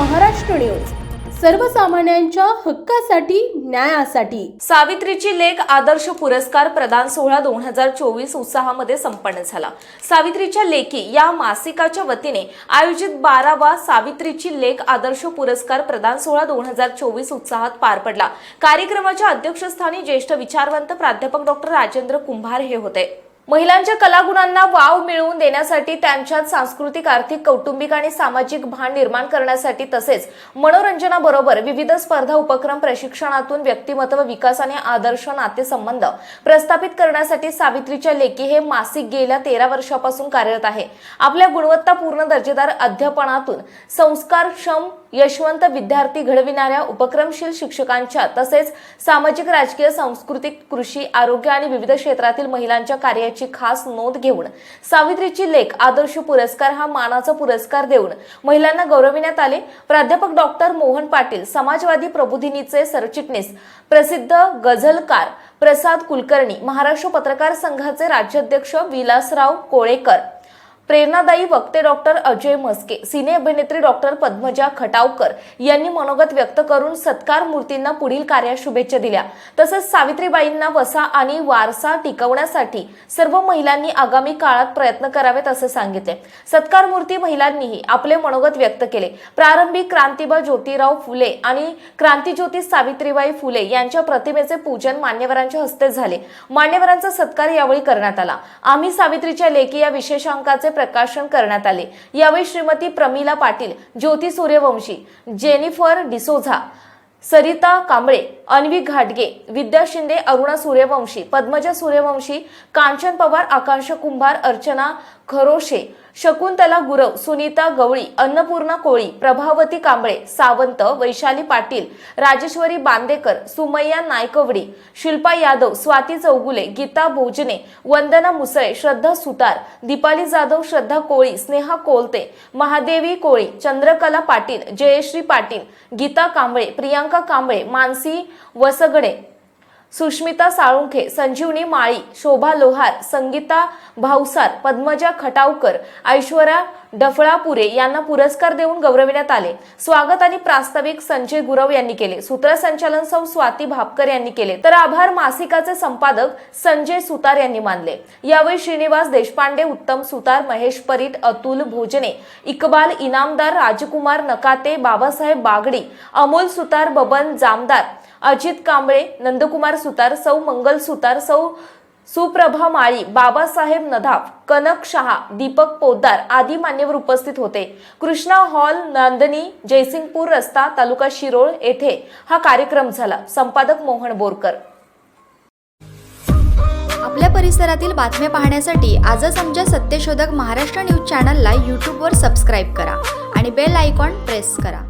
Maharashtra news. सर्वसामान्यांच्या हक्कासाठी न्यायासाठी. सावित्रीची लेख आदर्श पुरस्कार प्रदान सोहळा दोन हजार चोवीस उत्साहामध्ये संपन्न झाला. सावित्रीच्या लेखी या मासिकाच्या वतीने आयोजित बारावा सावित्रीची लेख आदर्श पुरस्कार प्रदान सोहळा दोन हजार चोवीस उत्साहात पार पडला. कार्यक्रमाच्या अध्यक्षस्थानी ज्येष्ठ विचारवंत प्राध्यापक डॉक्टर राजेंद्र कुंभार हे होते. महिलांच्या कलागुणांना वाव मिळवून देण्यासाठी त्यांच्यात सांस्कृतिक आर्थिक कौटुंबिक आणि सामाजिक भान निर्माण करण्यासाठी तसेच मनोरंजनाबरोबर विविध स्पर्धा उपक्रम प्रशिक्षणातून व्यक्तिमत्व विकास आणि आदर्श नातेसंबंध प्रस्थापित करण्यासाठी सावित्रीच्या लेखी हे मासिक गेल्या तेरा वर्षापासून कार्यरत आहे. आपल्या गुणवत्तापूर्ण दर्जेदार अध्यापनातून संस्कारक्षम यशवंत विद्यार्थी घडविणाऱ्या उपक्रमशील शिक्षकांच्या तसेच सामाजिक राजकीय सांस्कृतिक कृषी आरोग्य आणि विविध क्षेत्रातील महिलांच्या कार्याची खास नोंद घेऊन सावित्रीची लेख आदर्श पुरस्कार हा मानाचा पुरस्कार देऊन महिलांना गौरविण्यात आले. प्राध्यापक डॉक्टर मोहन पाटील समाजवादी प्रबोधिनीचे सरचिटणीस प्रसिद्ध गझलकार प्रसाद कुलकर्णी महाराष्ट्र पत्रकार संघाचे राज्याध्यक्ष विलासराव कोळेकर प्रेरणादायी वक्ते डॉक्टर अजय मस्के सिने अभिनेत्री डॉक्टर पद्मजा खटावकर यांनी मनोगत व्यक्त करून सत्कार मूर्तींना पुढील कार्यास शुभेच्छा दिल्या. तसंच सावित्रीबाईंना वसा आणि वारसा टिकवण्यासाठी सर्व महिलांनी आगामी काळात प्रयत्न करावेत असे सांगितले. सत्कार मूर्ती महिलांनीही आपले मनोगत व्यक्त केले. प्रारंभी क्रांतीबा ज्योतिराव फुले आणि क्रांतीज्योती सावित्रीबाई फुले यांच्या प्रतिमेचे पूजन मान्यवरांच्या हस्ते झाले. मान्यवरांचा सत्कार यावेळी करण्यात आला. आम्ही सावित्रीच्या लेखी या विशेषांकाचे प्रकाशन करण्यात आले. यावेळी श्रीमती प्रमिला पाटील ज्योती सूर्यवंशी जेनिफर डिसोझा सरिता कांबळे अन्वी घाटगे विद्या शिंदे अरुणा सूर्यवंशी पद्मजा सूर्यवंशी कांचन पवार आकांक्षा कुंभार अर्चना खरोशे शकुंतला गुरव सुनीता गवळी अन्नपूर्णा कोळी प्रभावती कांबळे सावंत वैशाली पाटील राजेश्वरी बांदेकर सुमय्या नायकवडी शिल्पा यादव स्वाती चौगुले गीता भोजने वंदना मुसळे श्रद्धा सुतार दीपाली जाधव श्रद्धा कोळी स्नेहा कोलते महादेवी कोळी चंद्रकला पाटील जयश्री पाटील गीता कांबळे प्रियांका कांबळे मानसी वसगडे सुष्मिता साळुंखे संजीवनी माळी शोभा लोहार संगीता भावसार पद्मजा खटावकर ऐश्वर्या डफळापुरे यांना पुरस्कार देऊन गौरविण्यात आले. स्वागत आणि प्रास्ताविक संजय गुरव यांनी केले. सूत्रसंचालन सौ स्वाती भापकर यांनी केले. तर आभार मासिकाचे संपादक संजय सुतार यांनी मानले. यावेळी श्रीनिवास देशपांडे उत्तम सुतार महेश परीट अतुल भोजने इकबाल इनामदार राजकुमार नकाते बाबासाहेब बागडी अमोल सुतार बबन जामदार अजित कांबळे नंदकुमार सुतार सौ मंगल सुतार सौ सुप्रभा माळी बाबासाहेब नदाफ कनक शहा दीपक पोद्दार आदी मान्यवर उपस्थित होते. कृष्णा हॉल नांदनी जयसिंगपूर रस्ता तालुका शिरोळ येथे हा कार्यक्रम झाला. संपादक मोहन बोरकर. आपल्या परिसरातील बातम्या पाहण्यासाठी आजच आमच्या सत्यशोधक महाराष्ट्र न्यूज चॅनलला यूट्यूबवर सबस्क्राईब करा आणि बेल आयकॉन प्रेस करा.